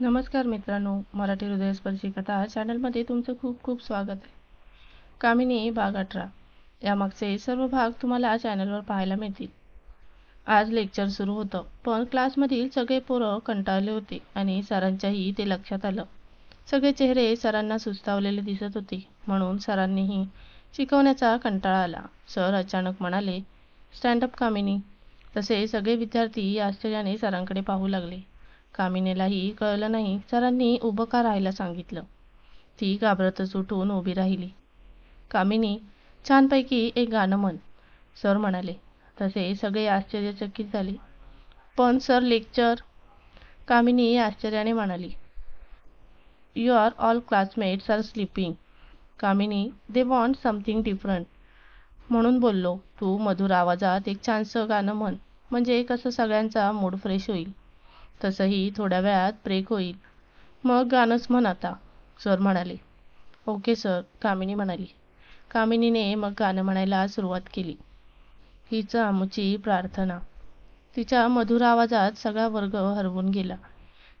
नमस्कार मित्रांनो मराठी हृदयस्पर्शी कथा चॅनलमध्ये तुमचं खूप खूप स्वागत आहे. कामिनी भाग अठरा. यामागचे सर्व भाग तुम्हाला चॅनलवर पाहायला मिळतील. आज लेक्चर सुरू होतं पण क्लासमधील सगळे पोरं कंटाळले होते आणि सरांच्याही ते लक्षात आलं. सगळे चेहरे सरांना सुस्तावलेले दिसत होते म्हणून सरांनीही शिकवण्याचा कंटाळा आला. सर अचानक म्हणाले स्टँडअप कामिनी. तसे सगळे विद्यार्थी आश्चर्याने सरांकडे पाहू लागले. कामिनीलाही कळलं नाही. सरांनी उभं का राहायला सांगितलं? ती घाबरतच उठून उभी राहिली. कामिनी छानपैकी एक गाणं म्हण. सर म्हणाले तसे सगळे आश्चर्यचकित झाले. पण सर लेक्चर? कामिनी आश्चर्याने म्हणाली you are all classmates are sleeping Kamini they want something different म्हणून बोललो तू मधुर आवाजात एक छानसं गाणं म्हण. म्हणजे कसं सगळ्यांचा मूड फ्रेश होईल. तसंही थोड्या वेळात ब्रेक होईल. मग गाणंच म्हण आता सर म्हणाले. ओके सर कामिनी म्हणाली. कामिनीने मग गाणं म्हणायला सुरुवात केली. हीच आमची प्रार्थना. तिच्या मधुर आवाजात सगळा वर्ग हरवून गेला.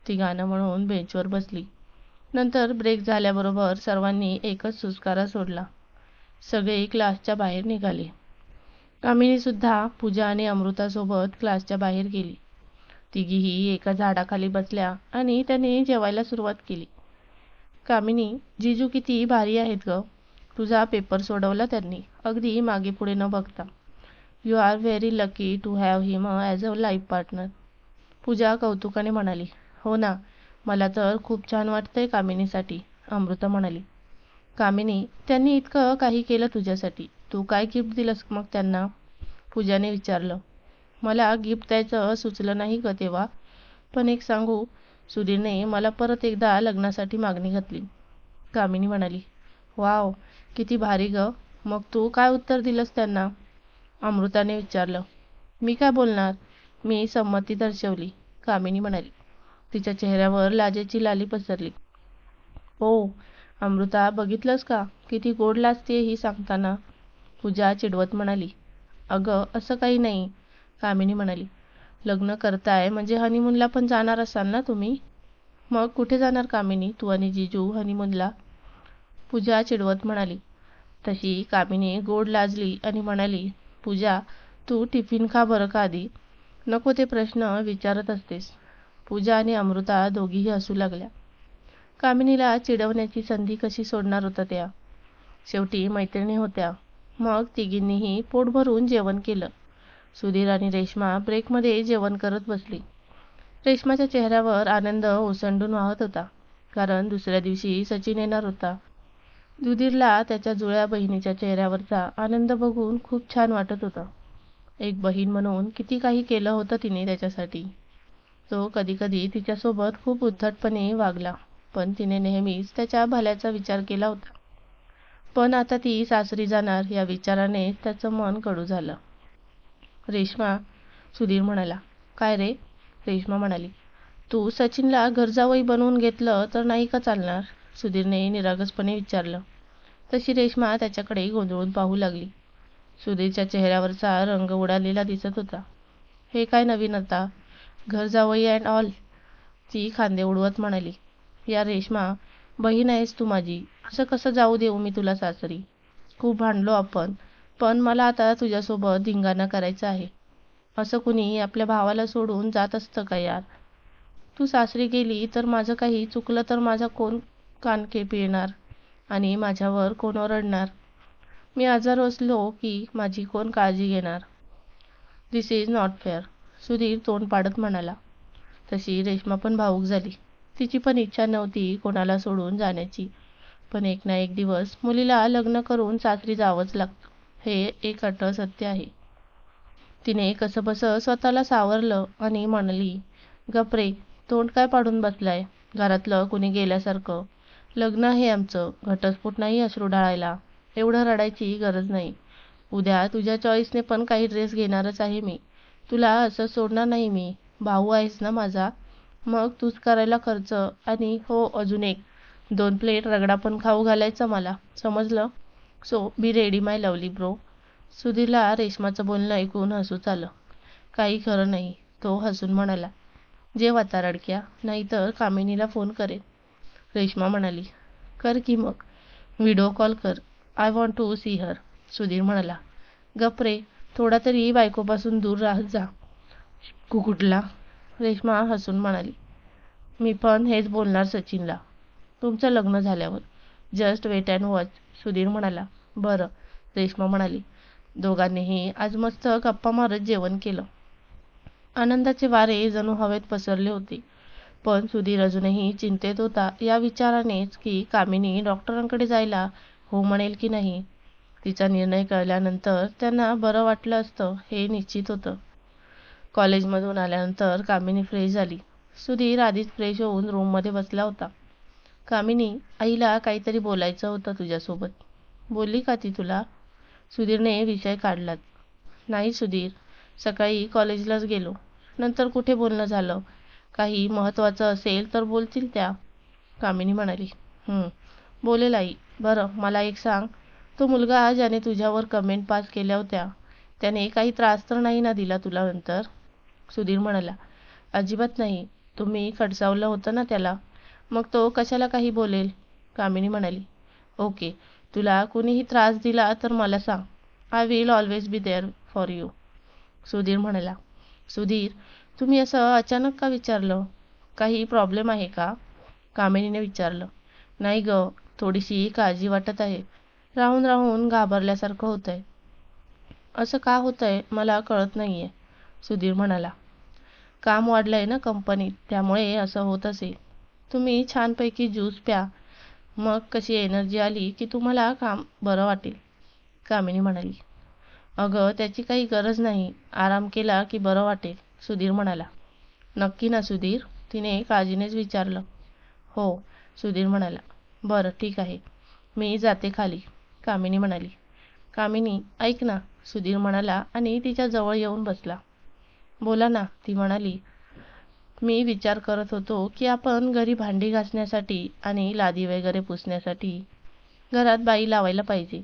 ती गाणं म्हणून बेंचवर बसली. नंतर ब्रेक झाल्याबरोबर सर्वांनी एकच सुस्कारा सोडला. सगळे क्लासच्या बाहेर निघाले. कामिनीसुद्धा पूजा आणि अमृतासोबत क्लासच्या बाहेर गेली. तिघीही एका झाडाखाली बसल्या आणि त्याने जेवायला सुरुवात केली. कामिनी जिजू किती भारी आहेत ग. तुझा पेपर सोडवला त्यांनी. अगदी मागे पुढे न बघता. You are very lucky to have him as a life partner Pooja कौतुकाने म्हणाली. हो ना मला तर खूप छान वाटतंय कामिनीसाठी अमृता म्हणाली. कामिनी त्यांनी इतकं काही केलं तुझ्यासाठी. तू काय गिफ्ट दिलंस मग त्यांना? पूजाने विचारलं. मला गिफ्ट द्यायचं सुचलं नाही ग तेव्हा. पण एक सांगू सुधीरने मला परत एकदा लग्नासाठी मागणी घातली. कामिनी म्हणाली वाव किती भारी ग. मग तू काय उत्तर दिलंस त्यांना? अमृताने विचारलं मी काय बोलणार? मी संमती दर्शवली. कामिनी म्हणाली तिच्या चेहऱ्यावर लाजेची लाली पसरली. ओ अमृता बघितलंस का? किती गोड लाजते ही सांगताना. पूजा चिडवत म्हणाली अगं असं काही नाही. कामिनी म्हणाली लग्न करताय म्हणजे हनीमूनला पण जाणार असाल ना तुम्ही? मग कुठे जाणार कामिनी? तू आणि जिजू हनीमूनला पूजा चिडवत म्हणाली तशी कामिनी गोड लाजली आणि म्हणाली पूजा तू टिफिन खा बरं का आधी? नको ते प्रश्न विचारत असतेस. पूजा आणि अमृता दोघीही हसू लागल्या. कामिनीला चिडवण्याची संधी कशी सोडणार होता त्या? शेवटी मैत्रिणी होत्या. मग तिघींनीही पोट भरून जेवण केलं. सुधीर आणि रेश्मा ब्रेकमध्ये जेवण करत बसली. रेश्माच्या चेहऱ्यावर आनंद ओसंडून वाहत होता कारण दुसऱ्या दिवशी सचिन येणार होता. सुधीरला त्याच्या जुळ्या बहिणीच्या चेहऱ्यावरचा आनंद बघून खूप छान वाटत होता. एक बहीण म्हणून किती काही केलं होतं तिने त्याच्यासाठी. तो कधीकधी तिच्यासोबत खूप उद्धटपणे वागला पण तिने नेहमीच त्याच्या भल्याचा विचार केला होता. पण आता ती सासरी जाणार या विचाराने त्याचं मन कडू झालं. रेश्मा सुधीर म्हणाला काय रे? रेश्मा म्हणाली तू सचिनला घरजावई बनवून घेतलं तर नाही का चालणार? सुधीरने निरागसपणे विचारलं. तशी रेश्मा त्याच्याकडे गोंधळून पाहू लागली. सुधीरच्या चेहऱ्यावरचा रंग उडालेला दिसत होता. हे काय नवीन आता? घर जावई अँड ऑल ती खांदे उडवत म्हणाली. या रेश्मा बहीण आहेस तू माझी. असं कसं जाऊ देऊ मी तुला सासरी? खूप भांडलो आपण. पण मला आता तुझ्यासोबत धिंगाणा करायचा आहे. असं कुणी आपल्या भावाला सोडून जात असतं का यार? तू सासरी गेली तर माझं काही चुकलं तर माझा कोण कानके पिळणार? आणि माझ्यावर कोण ओरडणार? मी आजार असलो की माझी कोण काळजी घेणार? This is not fair Sudhir तोंड पाडत म्हणाला. तशी रेश्मा पण भावूक झाली. तिची पण इच्छा नव्हती कोणाला सोडून जाण्याची. पण एक ना एक दिवस मुलीला लग्न करून सासरी जावंच लागतं. हे एक अटळ सत्य आहे. तिने कसंबसं स्वतःला सावरलं आणि म्हणाली गपरे तोंड काय पाडून बसलाय? घरातलं कुणी गेल्यासारखं. लग्न आहे आमचं घटस्फोट नाही अश्रू ढाळायला. एवढं रडायची गरज नाही. उद्या तुझ्या चॉईसने पण काही ड्रेस घेणारच आहे मी. तुला असं सोडणार नाही मी. भाऊ आहेस ना माझा. मग तूच करायला खर्च आणि हो अजून एक. दोन प्लेट रगडा पण खाऊ घालायचा मला. समजलं? So be ready my lovely bro सुधीरला रेश्माचं बोलणं ऐकून हसूच आलं. काही खरं नाही तो हसून म्हणाला. जेव आता रडक्या नाहीतर कामिनीला फोन करेन रेश्मा म्हणाली. कर की मग व्हिडिओ कॉल कर. I want to see her Sudhir म्हणाला. गप रे थोडा तरी बायकोपासून दूर राहत जा. कुकुटला? रेश्मा हसून म्हणाली. मी पण हेच बोलणार सचिनला. तुमचं लग्न झाल्यावर. Just wait and watch Sudhir म्हणाला बरं रेश्मा म्हणाली. दोघांनीही आज मस्त गप्पा मारत जेवण केलं. आनंदाचे वारे जणू हवेत पसरले होते. पण सुधीर अजूनही चिंतेत होता या विचारानेच की कामिनी डॉक्टरांकडे जायला हो म्हणेल की नाही. तिचा निर्णय कळल्यानंतर त्यांना बरं वाटलं असतं हे निश्चित होतं. कॉलेजमधून आल्यानंतर कामिनी फ्रेश झाली. सुधीर आधीच फ्रेश होऊन रूममध्ये बसला होता. कामिनी आईला काहीतरी बोलायचं होतं तुझ्यासोबत. बोलली का ती तुला? सुधीरने विषय काढलात. नाही सुधीर सकाळी कॉलेजलाच गेलो. नंतर कुठे बोलणं झालं? काही महत्त्वाचं असेल तर बोलतील त्या. कामिनी म्हणाली बोलेल आई. बरं मला एक सांग. तो मुलगा ज्याने तुझ्यावर कमेंट पास केल्या होत्या त्याने काही त्रास तर नाही ना दिला तुला नंतर? सुधीर म्हणाला अजिबात नाही. तुम्ही खडसावलं होतं ना त्याला. मग तो कशाला काही बोलेल? कामिनी म्हणाली. ओके तुला कुणीही त्रास दिला तर मला सांग. I will always be there for you Sudhir म्हणाला. सुधीर तुम्ही असं अचानक का विचारलं? काही प्रॉब्लेम आहे का? कामिनीने विचारलं. नाही ग थोडीशी काळजी वाटत आहे. राहून राहून घाबरल्यासारखं होतंय. असं का होतंय मला कळत नाही आहे सुधीर म्हणाला. काम वाढलं आहे ना कंपनीत त्यामुळे असं होत असेल तुम्ही छानपैकी ज्यूस प्या. मग कशी एनर्जी आली की तुम्हाला काम बरं वाटेल कामिनी म्हणाली. अगं त्याची काही गरज नाही. आराम केला की बरं वाटेल सुधीर म्हणाला. नक्की ना सुधीर? तिने काळजीनेच विचारलं. हो सुधीर म्हणाला. बरं ठीक आहे. मी जाते खाली कामिनी म्हणाली. कामिनी ऐक ना सुधीर म्हणाला आणि तिच्या जवळ येऊन बसला. बोला ना ती म्हणाली. मी विचार करत होतो की आपण घरी भांडी घासण्यासाठी आणि लादी वगैरे पुसण्यासाठी घरात बाई लावायला पाहिजे.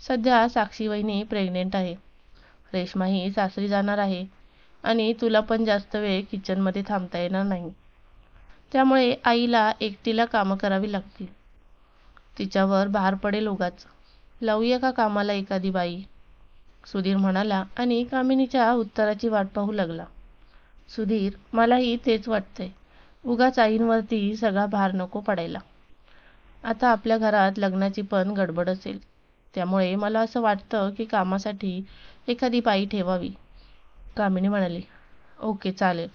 सध्या साक्षी वहिनी प्रेग्नेंट आहे. रेश्माही सासरी जाणार आहे आणि तुला पण जास्त वेळ किचनमध्ये थांबता येणार नाही. त्यामुळे आईला एकटीला कामं करावी लागतील. तिच्यावर भार पडेल उगाच. लावूया का कामाला एखादी बाई? सुधीर म्हणाला आणि कामिनीच्या उत्तराची वाट पाहू लागला. सुधीर मलाही तेच वाटतंय. उगाच आईंवरती सगळा भार नको पडायला. आता आपल्या घरात लग्नाची पण गडबड असेल. त्यामुळे मला असं वाटतं की कामासाठी एखादी बाई ठेवावी. कामिनी म्हणाली ओके चालेल.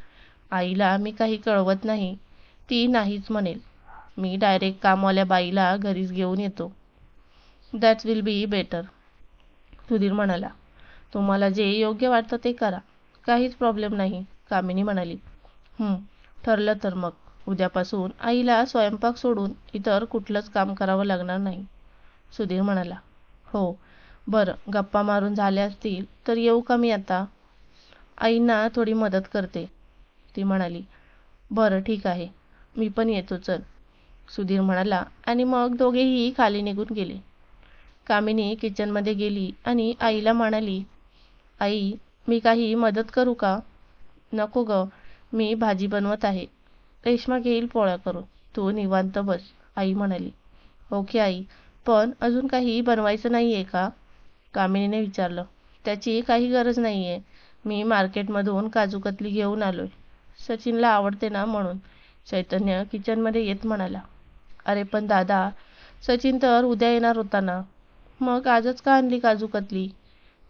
आईला मी काही कळवत नाही. ती नाहीच म्हणेल. मी डायरेक्ट कामवाल्या बाईला घरीच घेऊन येतो. That will be better Sudhir म्हणाला तुम्हाला जे योग्य वाटतं ते करा. काहीच प्रॉब्लेम नाही. कामिनी म्हणाली ठरलं तर मग. उद्यापासून आईला स्वयंपाक सोडून इतर कुठलंच काम करावं लागणार नाही. सुधीर म्हणाला हो बरं गप्पा मारून झाल्या असतील तर येऊ का मी आता? आईंना थोडी मदत करते. ती म्हणाली बरं ठीक आहे. मी पण येतो चल. सुधीर म्हणाला आणि मग दोघेही खाली निघून गेले. कामिनी किचनमध्ये गेली आणि आईला म्हणाली आई मी काही मदत करू का? नको ग मी भाजी बनवत आहे. रेश्मा घेईल पोळ्या करून. तू निवांत बस आई म्हणाली. ओके आई. पण अजून काही बनवायचं नाही आहे का? कामिनीने विचारलं. त्याची काही गरज नाही आहे मी मार्केटमधून काजू कतली घेऊन आलोय. सचिनला आवडते ना म्हणून. चैतन्य किचनमध्ये येत म्हणाला. अरे पण दादा सचिन तर उद्या येणार होता ना? मग आजच का आणली काजू कतली?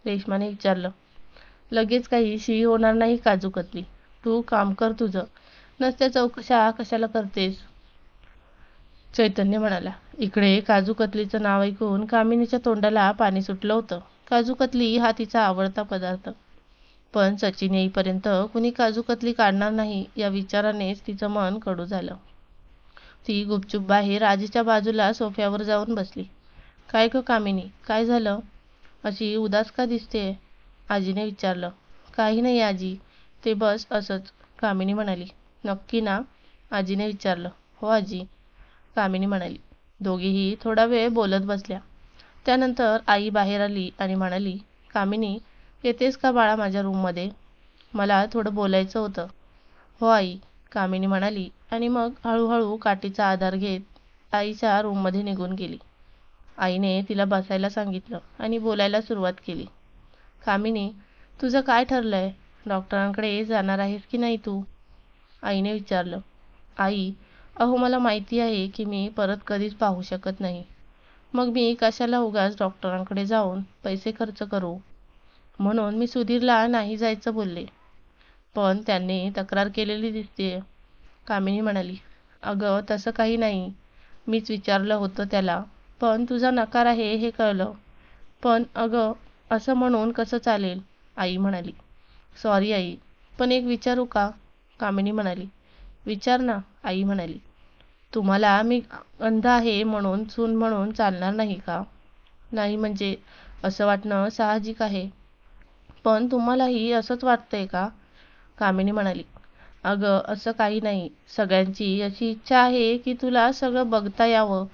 रेश्माने विचारलं. लगेच काही शी होणार नाही काजू कतली तू काम कर तुझं. नसत्या चौकशा कशाला करतेस? चैतन्य म्हणाला इकडे काजू कतलीचं नाव ऐकून कामिनीच्या तोंडाला पाणी सुटलं होतं. काजू कतली हा तिचा आवडता पदार्थ. पण सचिन येईपर्यंत कुणी काजू कतली काढणार नाही या विचारानेच तिचं मन कडू झालं. ती गुपचूप बाहेर आजीच्या बाजूला सोफ्यावर जाऊन बसली. काय ग कामिनी काय झालं? अशी उदास का दिसते आजीने विचारलं. काही नाही आजी. ते बस असंच कामिनी म्हणाली. नक्की ना? आजीने विचारलं. हो आजी. कामिनी म्हणाली. दोघीही थोडा वेळ बोलत बसल्या. त्यानंतर आई बाहेर आली आणि म्हणाली कामिनी येतेस का बाळा माझ्या रूममध्ये? मला थोडं बोलायचं होतं. हो आई कामिनी म्हणाली आणि मग हळूहळू काठीचा आधार घेत आईच्या रूममध्ये निघून गेली. आईने तिला बसायला सांगितलं आणि बोलायला सुरुवात केली. कामिनी तुझं काय ठरलं आहे डॉक्टरांकडे जाणार आहेस की नाही तू? आईने विचारलं. आई अहो मला माहिती आहे की मी परत कधीच पाहू शकत नाही. मग मी कशाला उगाच डॉक्टरांकडे जाऊन पैसे खर्च करू? म्हणून मी सुधीरला नाही जायचं बोलले. पण त्यांनी तक्रार केलेली दिसते कामिनी म्हणाली अगं तसं काही नाही. मीच विचारलं होतं त्याला. पण तुझा नकार आहे हे कळलं. पण अगं असं म्हणून कसं चालेल? आई म्हणाली. सॉरी आई पण एक विचारू का? कामिनी म्हणाली. विचार ना आई म्हणाली. तुम्हाला मी अंध आहे म्हणून सून म्हणून चालणार नाही का? नाही म्हणजे असं वाटणं साहजिक आहे. पण तुम्हालाही असंच वाटतंय का? कामिनी म्हणाली. अगं असं काही नाही. सगळ्यांची अशी इच्छा आहे की तुला सगळं बघता यावं.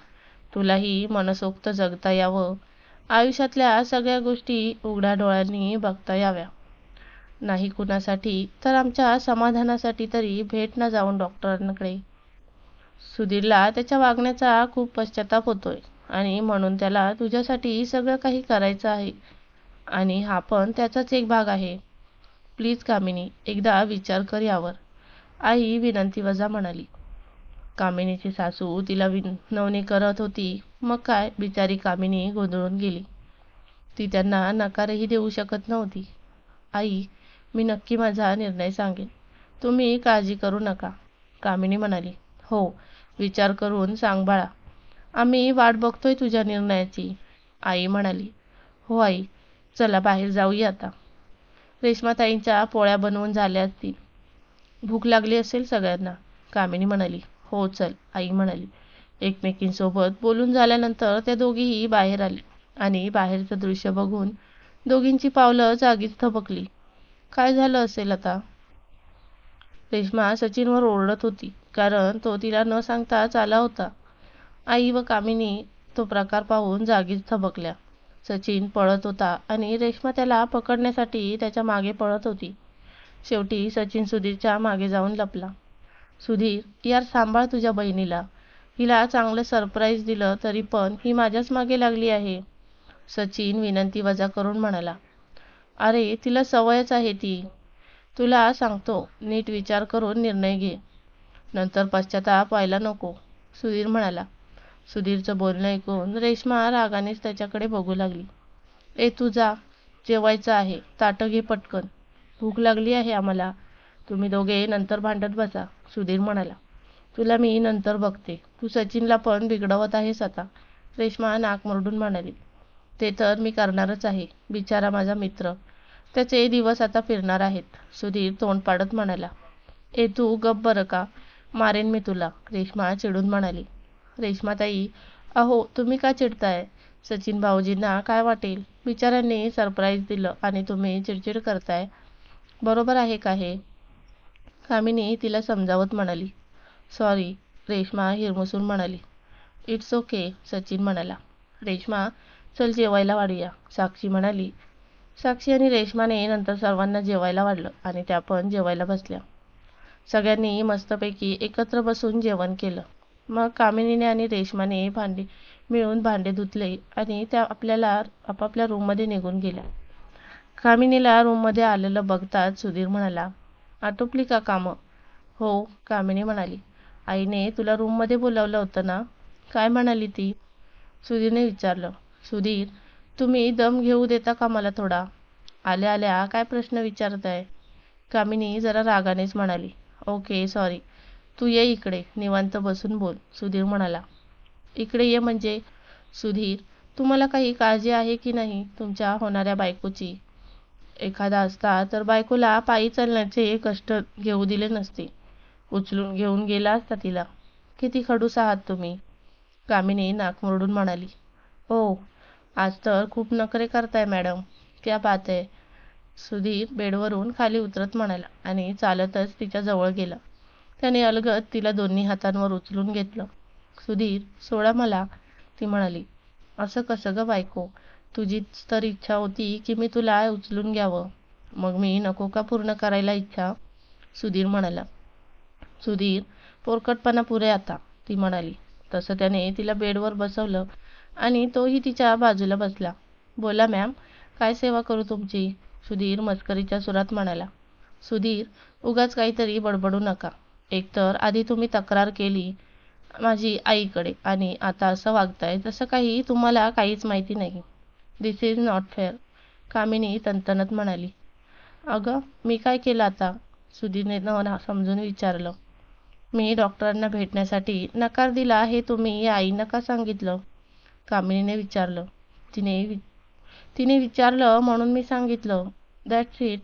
तुलाही मनसोक्त जगता यावं. आयुष्यातल्या सगळ्या गोष्टी उघड्या डोळ्यांनी बघता याव्या. नाही कुणासाठी तर आमच्या समाधानासाठी तरी भेट ना जाऊन डॉक्टरांकडे. सुधीरला त्याच्या वागण्याचा खूप पश्चाताप होतोय आणि म्हणून त्याला तुझ्यासाठी सगळं काही करायचं आहे आणि हा पण त्याचाच एक भाग आहे. प्लीज कामिनी एकदा विचार कर यावर. आई विनंती वजा म्हणाली. कामिनीची सासू तिला विनवणी करत होती. मग काय? बिचारी कामिनी गोंधळून गेली. ती त्यांना नकारही देऊ शकत नव्हती. आई मी नक्की माझा निर्णय सांगेन. तुम्ही काळजी करू नका कामिनी म्हणाली. हो विचार करून सांग बाळा. आम्ही वाट बघतोय तुझ्या निर्णयाची आई म्हणाली. हो आई चला बाहेर जाऊया आता. रेश्माताईंच्या पोळ्या बनवून झाल्या असतील. भूक लागली असेल सगळ्यांना कामिनी म्हणाली. हो चल आई म्हणाली. एकमेकींसोबत बोलून झाल्यानंतर त्या दोघीही बाहेर आले आणि बाहेरचं दृश्य बघून दोघींची पावलं जागीच थबकली. काय झालं असेल आता? रेश्मा सचिनवर ओरडत होती कारण तो तिला न सांगताच आला होता. आई व कामिनी तो प्रकार पाहून जागीच थबकल्या. सचिन पळत होता आणि रेश्मा त्याला पकडण्यासाठी त्याच्यामागे पळत होती. शेवटी सचिन सुधीरच्या मागे जाऊन लपला. सुधीर यार सांभाळ तुझ्या बहिणीला. हिला चांगलं सरप्राईज दिलं तरी पण ही माझ्याच मागे लागली आहे. सचिन विनंती वजा करून म्हणाला. अरे तिला सवयच आहे ती. तुला सांगतो नीट विचार करून निर्णय घे. नंतर पश्चाताप व्हायला नको सुधीर म्हणाला. सुधीरचं बोलणं ऐकून रेश्मा रागानेच त्याच्याकडे बघू लागली. ए तू जा जेवायचं आहे ताटं घे पटकन. भूक लागली आहे आम्हाला. तुम्ही दोघे नंतर भांडत बसा सुधीर म्हणाला. तुला मी नंतर बघते. तू सचिनला पण बिघडवत आहेस आता. रेश्मा नाक मरडून म्हणाली. ते तर मी करणारच आहे. बिचारा माझा मित्र. त्याचे दिवस आता फिरणार आहेत. सुधीर तोंड पाडत म्हणाला. ए तू गप बरं का? मारेन मी तुला. रेश्मा चिडून म्हणाली. रेश्माताई अहो तुम्ही का चिडताय? सचिन भाऊजींना काय वाटेल? बिचाऱ्यांनी सरप्राईज दिलं आणि तुम्ही चिडचिड करताय. बरोबर आहे का हे? कामिनी तिला समजावत म्हणाली सॉरी रेश्मा हिरमुसून म्हणाली. इट्स ओके सचिन म्हणाला. रेश्मा चल जेवायला वाढूया साक्षी म्हणाली. साक्षी आणि रेश्माने नंतर सर्वांना जेवायला वाढलं आणि त्या पण जेवायला बसल्या. सगळ्यांनी मस्तपैकी एकत्र बसून जेवण केलं. मग कामिनीने आणि रेश्माने भांडे मिळून भांडे धुतले आणि त्या आपल्याला आपापल्या रूममध्ये निघून गेल्या. कामिनीला रूममध्ये आलेलं बघताच सुधीर म्हणाला आटोपली का कामं? हो कामिनी म्हणाली. आईने तुला रूममध्ये बोलावलं होतं ना? काय म्हणाली ती? सुधीरने विचारलं. सुधीर तुम्ही दम घेऊ देता का मला थोडा? आल्या आल्या काय प्रश्न विचारताय कामिनी जरा रागानेच म्हणाली. Okay sorry. तू ये इकडे निवांत बसून बोल सुधीर म्हणाला. इकडे ये म्हणजे? सुधीर तुम्हाला काही काळजी आहे की नाही तुमच्या होणाऱ्या बायकोची? एखादा असता तर बायकोला पायी चालण्याचे कष्ट घेऊ दिले नसते. उचलून घेऊन गेला असता तिला. किती खडूस आहात तुम्ही? कामिनी नाक मुरडून म्हणाली. हो आज तर खूप नखरे करताय मॅडम. क्या बात आहे सुधीर बेडवरून खाली उतरत म्हणाला आणि चालतच तिच्या जवळ गेला. त्याने अलगत तिला दोन्ही हातांवर उचलून घेतलं. सुधीर सोडा मला ती म्हणाली. असं कसं ग बायको? तुझीच तर इच्छा होती की मी तुला उचलून घ्यावं. मग मी नको का पूर्ण करायला इच्छा? सुधीर म्हणाला. सुधीर पोरकटपणा पुरे आता ती म्हणाली. तसं त्याने तिला बेडवर बसवलं आणि तोही तिच्या बाजूला बसला. बोला मॅम काय सेवा करू तुमची? सुधीर मस्करीच्या सुरात म्हणाला. सुधीर उगाच काहीतरी बडबडू नका. एकतर आधी तुम्ही तक्रार केली माझी आईकडे आणि आता असं वागताय तसं काही तुम्हाला काहीच माहिती नाही. This is not fair Kamini तणतणत म्हणाली. अगं मी काय केलं आता? सुधीने न समजून विचारलं. मी डॉक्टरांना भेटण्यासाठी नकार दिला हे तुम्ही आईनं का सांगितलं? कामिनीने विचारलं. तिने वि तिने विचारलं म्हणून मी सांगितलं. दॅट्स इट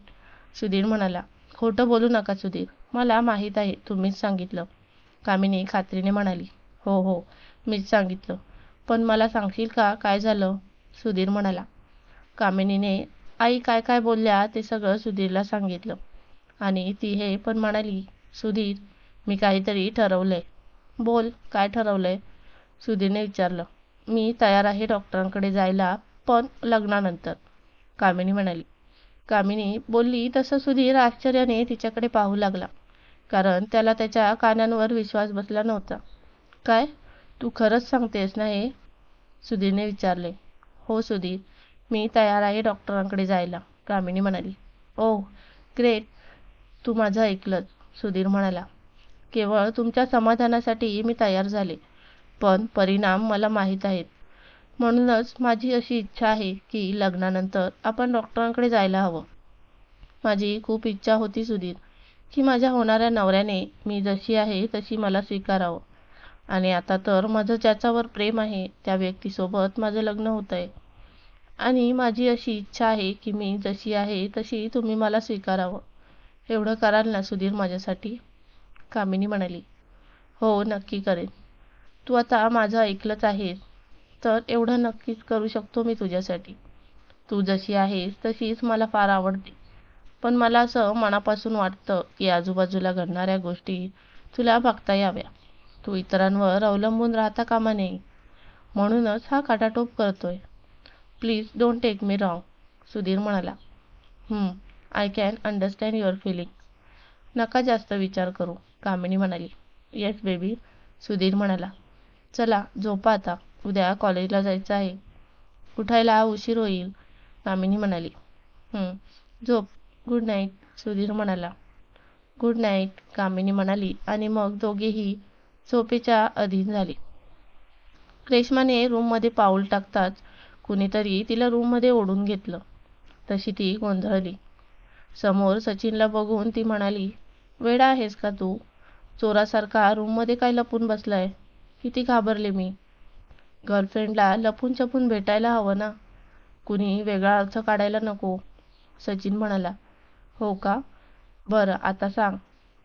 सुधीर म्हणाला. खोटं बोलू नका सुधीर. मला माहीत आहे तुम्हीच सांगितलं. कामिनी खात्रीने म्हणाली. हो हो मीच सांगितलं. पण मला सांगशील का? काय झालं? सुधीर म्हणाला. कामिनीने आई काय काय बोलल्या ते सगळं सुधीरला सांगितलं. आणि ती हे पण म्हणाली सुधीर मी काहीतरी ठरवलंय. बोल काय ठरवलंय? सुधीरने विचारलं. मी तयार आहे डॉक्टरांकडे जायला पण लग्नानंतर. कामिनी म्हणाली. कामिनी बोलली तसं सुधीर आश्चर्याने तिच्याकडे पाहू लागला कारण त्याला त्याच्या कानांवर विश्वास बसला नव्हता. काय? तू खरंच सांगतेस ना हे? सुधीरने विचारले. हो सुधीर. मी तयार आहे डॉक्टरांकडे जायला कामिनी म्हणाली. ओ ग्रेट. तू माझं ऐकलंच सुधीर म्हणाला. केवळ तुमच्या समाधानासाठी मी तयार झाले पण परिणाम मला माहीत आहेत. म्हणूनच माझी अशी इच्छा आहे की लग्नानंतर आपण डॉक्टरांकडे जायला हवं. माझी खूप इच्छा होती सुधीर की माझ्या होणाऱ्या नवऱ्याने मी जशी आहे तशी मला स्वीकारावं. आणि आता तर माझं ज्याच्यावर प्रेम आहे त्या व्यक्तीसोबत माझं लग्न होत आहे आणि माझी अशी इच्छा आहे की मी जशी आहे तशी तुम्ही मला स्वीकारावं. एवढं कराल ना सुधीर माझ्यासाठी? कामिनी म्हणाली. हो नक्की करेन. तू आता माझं ऐकलंच आहे तर एवढं नक्कीच करू शकतो मी तुझ्यासाठी. तू जशी आहेस तशीच मला फार आवडते. पण मला असं मनापासून वाटतं की आजूबाजूला घडणाऱ्या गोष्टी तुला बघता याव्या. तू इतरांवर अवलंबून राहता कामा नये. म्हणूनच हा काटाटोप करतोय. Please don't take me wrong Sudhir म्हणाला. I can understand your feeling नका जास्त विचार करू कामिनी म्हणाली. येस बेबी सुधीर म्हणाला. चला झोपा आता. उद्या कॉलेजला जायचं आहे. उठायला उशीर होईल कामिनी म्हणाली. झोप. गुड नाईट सुधीर म्हणाला. गुड नाईट कामिनी म्हणाली. आणि मग दोघेही झोपेच्या अधीन झाली. रेश्माने रूममध्ये पाऊल टाकताच कुणीतरी तिला रूममध्ये ओढून घेतलं. तशी ती गोंधळली. समोर सचिनला बघून ती म्हणाली वेडा आहेस का तू? चोरासारखा रूममध्ये काय लपून बसलाय? किती घाबरले मी. गर्लफ्रेंडला लपून छपून भेटायला हवं ना? कुणी वेगळा अर्थ काढायला नको. सचिन म्हणाला हो का? बरं आता सांग.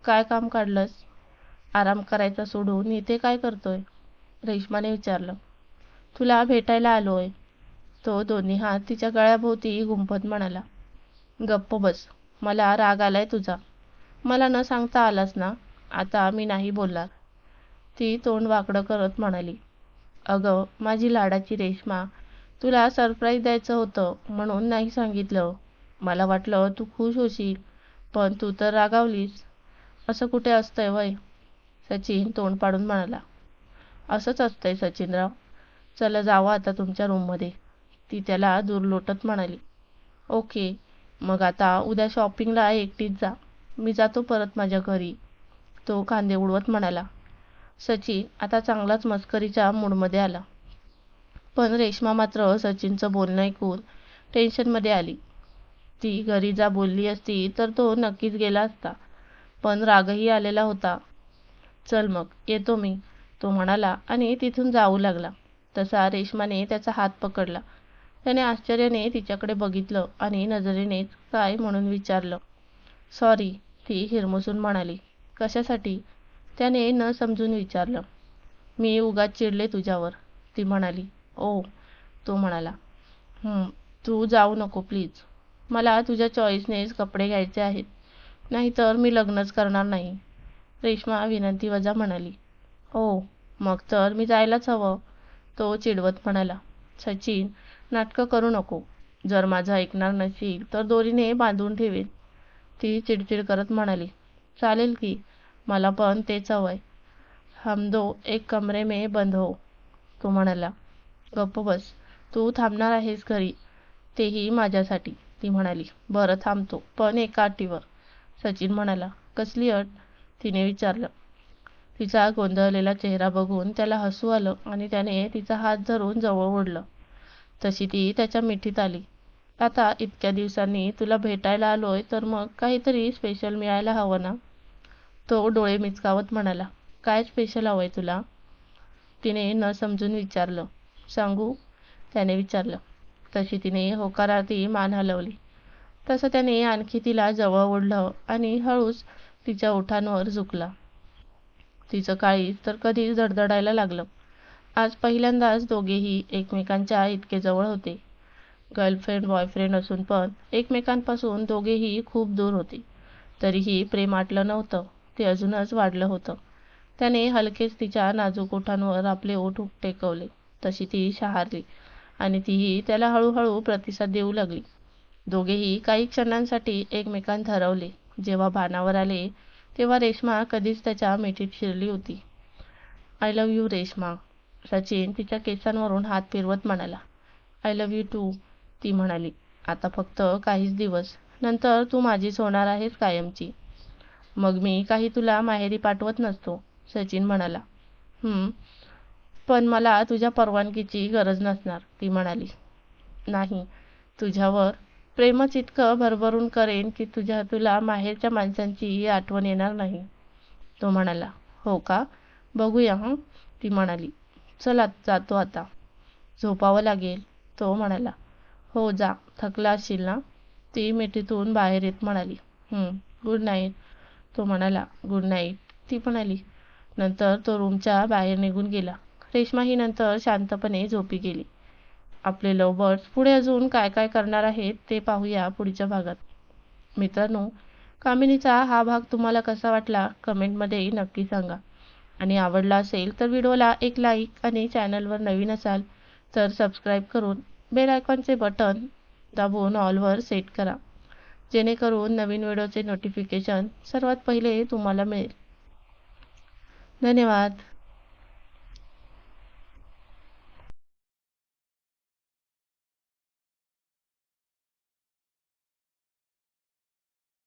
काय काम काढलंस? आराम करायचा सोडून इथे काय करतोय? रेश्माने विचारलं. तुला भेटायला आलोय. तो दोन्ही हात तिच्या गळ्याभोवती गुंफत म्हणाला. गप्प बस. मला राग आलाय तुझा. मला न सांगता आलास ना? आता मी नाही बोलणार. ती तोंड वाकडं करत म्हणाली. अगं माझी लाडाची रेश्मा तुला सरप्राईज द्यायचं होतं म्हणून नाही सांगितलं. मला वाटलं तू खुश होशील पण तू तर रागावलीस. असं कुठे असतंय वय? सचिन तोंड पाडून म्हणाला असंच असतंय सचिनराव. चला जावं आता तुमच्या रूममध्ये ती त्याला दूर लोटत म्हणाली ओके. मग आता उद्या शॉपिंगला एकटीच जा. मी जातो परत माझ्या घरी. तो कांदे उडवत म्हणाला सचिन आता चांगलाच मस्करीच्या मूडमध्ये आला. पण रेश्मा मात्र सचिनचं बोलणं ऐकून टेन्शनमध्ये आली. ती घरी जा बोलली असती तर तो नक्कीच गेला असता. पण रागही आलेला होता. चल मग येतो मी. तो म्हणाला आणि तिथून जाऊ लागला. तसा रेश्माने त्याचा हात पकडला. त्याने आश्चर्याने तिच्याकडे बघितलं आणि नजरेनेच काय म्हणून विचारलं. सॉरी ती हिरमुसून म्हणाली. कशासाठी? त्याने न समजून विचारलं. मी उगाच चिडले तुझ्यावर ती म्हणाली. ओ तो म्हणाला. तू जाऊ नको प्लीज. मला तुझ्या चॉईसनेच कपडे घ्यायचे आहेत. नाहीतर मी लग्नच करणार नाही. रेश्मा विनंती वजा म्हणाली. ओ मग तर मी जायलाच हवं तो चिडवत म्हणाला. सचिन नाटकं करू नको. जर माझं ऐकणार नशील तर दोरीने बांधून ठेवेन. ती चिडचिड करत म्हणाली. चालेल की मला पण तेच हवंय. हम दो एक कमरे में बंद हो तो म्हणाला. गप्प बस. तू थांबणार आहेस घरी. तेही माझ्यासाठी ती म्हणाली. बरं थांबतो. पण एका अटीवर सचिन म्हणाला. कसली अट? तिने विचारलं. तिचा गोंधळलेला चेहरा बघून त्याला हसू आलं आणि त्याने तिचा हात धरून जवळ ओढलं. तशी ती त्याच्या मिठीत आली. आता इतक्या दिवसांनी तुला भेटायला आलोय तर मग काहीतरी स्पेशल मिळायला हवं ना? तो डोळे मिचकावत म्हणाला. काय स्पेशल हवंय तुला? तिने न समजून विचारलं. सांगू? त्याने विचारलं. तशी तिने होकारार्थी मान हलवली. तसं त्याने आणखी तिला जवळ ओढलं आणि हळूच तिच्या ओठांवर झुकला. तिचं काळीज तर कधीच धडधडायला लागलं. आज पहिल्यांदाच दोघेही एकमेकांच्या इतके जवळ होते. गर्लफ्रेंड बॉयफ्रेंड असून पण एकमेकांपासून दोघेही खूप दूर होते. तरीही प्रेम आटलं नव्हतं. ते अजूनच वाढलं होतं. त्याने हलकेच तिच्या नाजूक ओठांवर आपले ओठ टेकवले. तशी ती शहारली आणि तीही त्याला हळूहळू प्रतिसाद देऊ लागली. दोघेही काही क्षणांसाठी एकमेकांत हरवले. जेव्हा भानावर आले तेव्हा रेश्मा कधीच त्याच्या मिठीत शिरली होती. I love you Reshma Sachin तिच्या केसांवरून हात फिरवत म्हणाला. आय लव्ह यू टू ती म्हणाली. आता फक्त काहीच दिवस नंतर तू माझीच होणार आहेस कायमची. मग मी काही तुला माहेरी पाठवत नसतो सचिन म्हणाला. पण मला तुझ्या परवानगीची गरज नसणार ती म्हणाली. नाही तुझ्यावर प्रेमच इतकं भरभरून करेन की तुझ्या तुला माहेरच्या माणसांचीही आठवण येणार नाही. तो म्हणाला हो का? बघूया हं ती म्हणाली. चला जातो आता. झोपावं लागेल तो म्हणाला. हो जा थकला असशील ना? ती मिठीतून बाहेर येत म्हणाली. गुड नाईट तो म्हणाला गुड नाईट ती म्हणाली. नंतर तो रूमच्या बाहेर निघून गेला. रेश्माही नंतर शांतपणे झोपी गेली. आपले लव बर्ड्स पुढे अजून काय काय करणार आहेत ते पाहूया पुढच्या भागात. मित्रांनो कामिनीचा हा भाग तुम्हाला कसा वाटला कमेंटमध्ये नक्की सांगा. आणि आवडला असेल तर व्हिडिओला एक लाईक आणि चॅनलवर नवीन असाल तर सबस्क्राईब करून बेल आयकॉनचे बटन दाबून ऑलवर सेट करा. जेणेकरून नवीन व्हिडिओचे नोटिफिकेशन सर्वात पहिले तुम्हाला मिळेल. धन्यवाद.